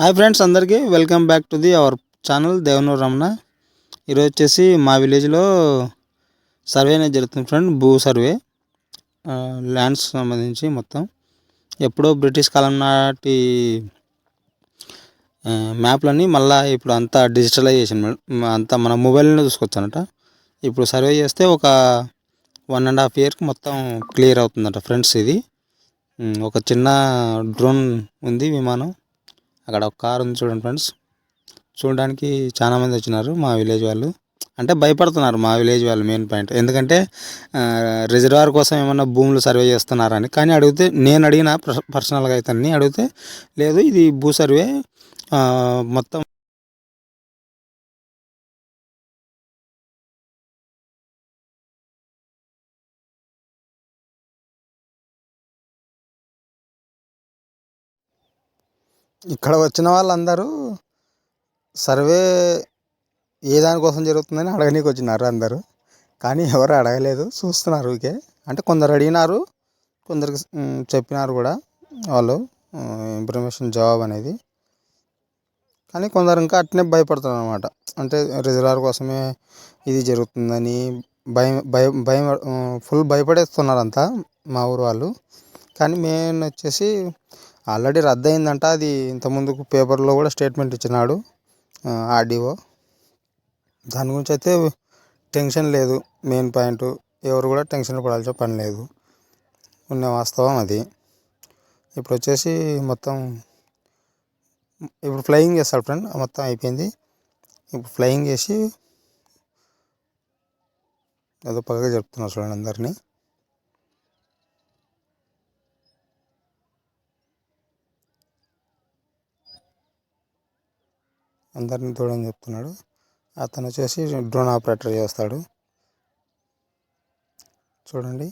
Hi friends అందరికీ welcome back to the our channel Devanuru Ramana. ఈరోజు వచ్చేసి మా విలేజ్లో సర్వే అనేది జరుగుతుంది ఫ్రెండ్ భూ సర్వే ల్యాండ్స్ సంబంధించి మొత్తం. ఎప్పుడో బ్రిటిష్ కాలం నాటి మ్యాప్లన్నీ మళ్ళీ ఇప్పుడు అంతా డిజిటలైజేషన్ మేడం అంతా మన మొబైల్లోనే చూసుకోవచ్చు అనట ఇప్పుడు సర్వే చేస్తే ఒక వన్ అండ్ హాఫ్ ఇయర్కి మొత్తం క్లియర్ అవుతుందట ఫ్రెండ్స్ ఇది. ఒక చిన్న డ్రోన్ ఉంది విమానం. అక్కడ ఒక కార్ ఉంది చూడండి ఫ్రెండ్స్. చూడడానికి చాలా మంది వచ్చినారు మా విలేజ్ వాళ్ళు. అంటే భయపడుతున్నారు మా విలేజ్ వాళ్ళు మెయిన్ పాయింట్. ఎందుకంటే ఆ, రిజర్వాయర్ కోసం ఏమన్నా భూములు సర్వే చేస్తున్నారని. కానీ అడిగితే నేను అడిగిన పర్సనల్గా అయితే అన్నీ అడిగితే లేదు ఇది భూ సర్వే మొత్తం ఇక్కడ వచ్చిన వాళ్ళందరూ సర్వే ఏ దానికోసం జరుగుతుందని అడగనీకి వచ్చినారు అందరూ. కానీ ఎవరు అడగలేదు. చూస్తున్నారు ఊరికే. అంటే కొందరు అడిగినారు కొందరికి చెప్పినారు కూడా వాళ్ళు ఇన్ఫర్మేషన్ జవాబు అనేది. కానీ కొందరు ఇంకా అట్నే భయపడుతున్నారు అనమాట అంటే రిజర్వాయర్ కోసమే ఇది జరుగుతుందని భయం భయం భయం ఫుల్ భయపడేస్తున్నారు అంతా మా ఊరు వాళ్ళు. కానీ మెయిన్ వచ్చేసి ఆల్రెడీ రద్దు అయిందంట అది ఇంతకుముందుకు పేపర్లో కూడా స్టేట్మెంట్ ఇచ్చినాడు ఆర్డీఓ. దాని గురించి అయితే టెన్షన్ లేదు మెయిన్ పాయింట్. ఎవరు కూడా టెన్షన్ పడాల్సిన పని లేదు. ఉన్న వాస్తవం అది. ఇప్పుడు వచ్చేసి మొత్తం ఇప్పుడు ఫ్లయింగ్ చేస్తాడు ఫ్రెండ్ మొత్తం అయిపోయింది. ఇప్పుడు ఫ్లయింగ్ చేసి ఏదో పక్కగా చెప్తున్నా చూడండి అందరినీ. అందరిని దూడని చెప్తున్నాడు. అతను వచ్చేసి డ్రోన్ ఆపరేటర్ చేస్తాడు. చూడండి.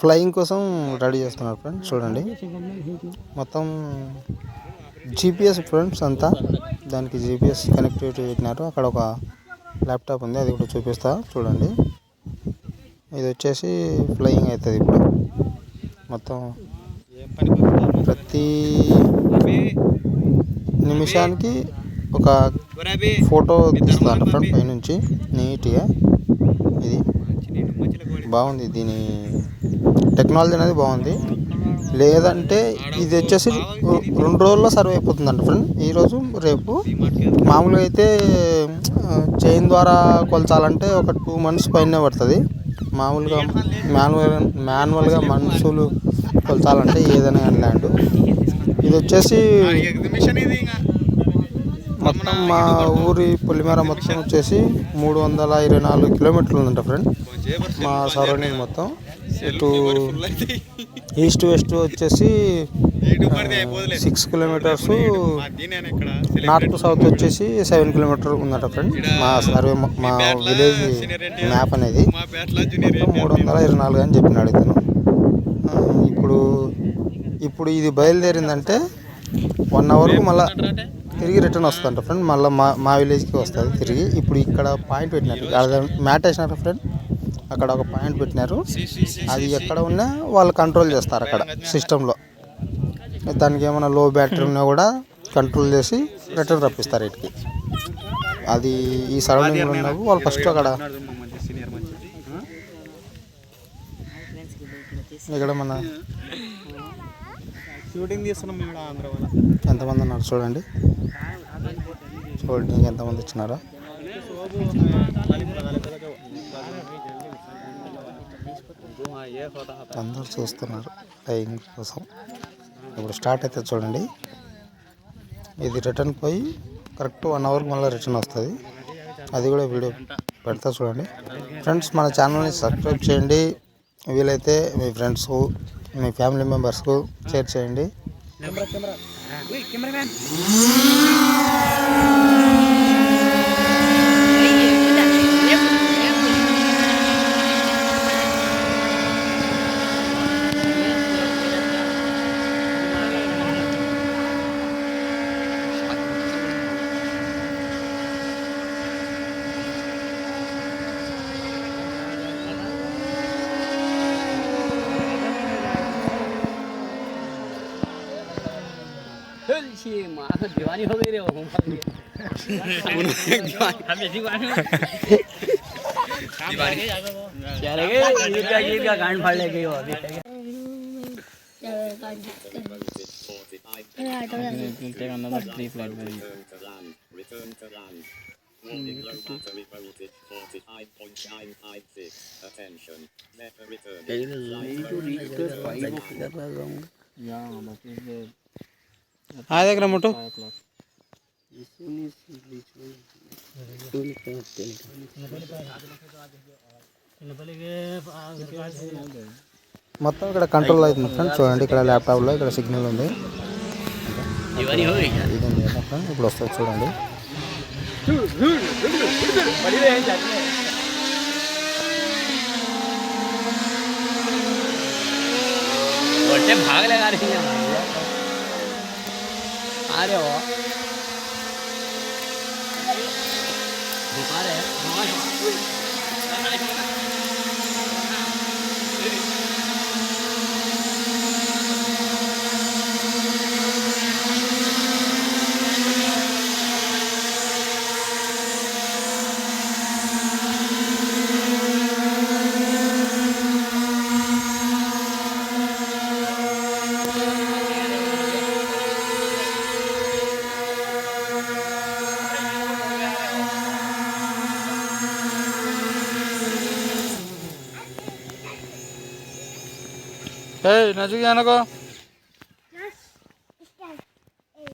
ఫ్లయింగ్ కోసం రెడీ చేస్తున్నారు ఫ్రెండ్స్ చూడండి. మొత్తం జీపీఎస్ ఫ్రెండ్స్ అంతా దానికి జీపీఎస్ కనెక్టివిటీ పెట్టినారు. అక్కడ ఒక ల్యాప్టాప్ ఉంది అది కూడా చూపిస్తా చూడండి. ఇది వచ్చేసి ఫ్లయింగ్ అవుతుంది ఇప్పుడు. మొత్తం ప్రతి నిమిషానికి ఒక ఫోటో తీస్తుందంట ఫ్రంట్ పైనుంచి. నీట్గా. ఇది. బాగుంది. దీని టెక్నాలజీ అనేది బాగుంది. లేదంటే ఇది వచ్చేసి రెండు రోజుల్లో సర్వ్ అయిపోతుందంట ఫ్రెండ్. ఈరోజు రేపు. మామూలుగా అయితే చైన్ ద్వారా కొలచాలంటే ఒక టూ మంత్స్ పైనే పడుతుంది. మామూలుగా మాన్యువల్ మాన్యువల్గా మనుషులు కొలతాలంటే ఏదైనా కానీ ల్యాండ్. ఇది వచ్చేసి మొత్తం మా ఊరి పొలిమేర మొత్తం వచ్చేసి మూడు వందల ఇరవై నాలుగు కిలోమీటర్లు ఉందంట ఫ్రెండ్ మా సరౌండింగ్ మొత్తం. ఇటు ఈస్ట్ వెస్ట్ వచ్చేసి సిక్స్ కిలోమీటర్స్ నార్త్ సౌత్ వచ్చేసి సెవెన్ కిలోమీటర్ ఉందట ఫ్రెండ్ మా సర్వే మొ- విలేజ్ మ్యాప్ అనేది మూడు వందల ఇరవై నాలుగు అని చెప్పినాడు ఇతను. ఇప్పుడు ఇప్పుడు ఇది బయలుదేరిందంటే వన్ అవర్కు మళ్ళీ తిరిగి రిటర్న్ వస్తుందంట ఫ్రెండ్ మళ్ళీ మా మా విలేజ్కి వస్తుంది తిరిగి. ఇప్పుడు ఇక్కడ పాయింట్ పెట్టినారు. అక్కడ మ్యాట్ వేసినారు ఫ్రెండ్ అక్కడ ఒక పాయింట్ పెట్టినారు. అది ఎక్కడ ఉన్నా వాళ్ళు కంట్రోల్ చేస్తారు అక్కడ సిస్టంలో దానికి ఏమైనా లో బ్యాటరీ ఉన్నా కూడా కంట్రోల్ చేసి రిటర్న్ రప్పిస్తారు ఇటుకి అది ఈ సరౌండింగ్లో ఉన్నప్పుడు వాళ్ళు ఫస్ట్ అక్కడ ఇక్కడ మన షూటింగ్ ఎంతమంది ఉన్నారు చూడండి. చూడండి ఎంతమంది వచ్చినారో. అందరూ చూస్తున్నారు. ఫ్లయింగ్ కోసం. ఇప్పుడు స్టార్ట్ అయితే చూడండి. ఇది రిటర్న్ పోయి కరెక్ట్ వన్ అవర్కి మళ్ళీ రిటర్న్ వస్తుంది. అది కూడా వీడియో పెడతా చూడండి. ఫ్రెండ్స్ మన ఛానల్ని సబ్స్క్రైబ్ చేయండి. వీలైతే మీ ఫ్రెండ్స్కు మీ ఫ్యామిలీ మెంబర్స్కు షేర్ చేయండి. सी माँ दीवानी हो गई रे वो हमें दीवानी दीवानी चले गए ये क्या ये क्या कांड फाड़ ले गई वो अभी Take another three flight value. Return to land. Attention. Never return. ఆ దగ్గర ముట్టు మొత్తం ఇక్కడ కంట్రోల్ అవుతుంది ఫ్రెండ్ చూడండి ఇక్కడ ల్యాప్టాప్లో ఇక్కడ సిగ్నల్ ఉంది दीवानी हो गई ఇది ఉంది కదా ఫ్రెండ్ ఇప్పుడు వస్తుంది చూడండి बोलते भाग लगा रही है आ रहे हो दिखा रहे हैं నజుకి అనుకో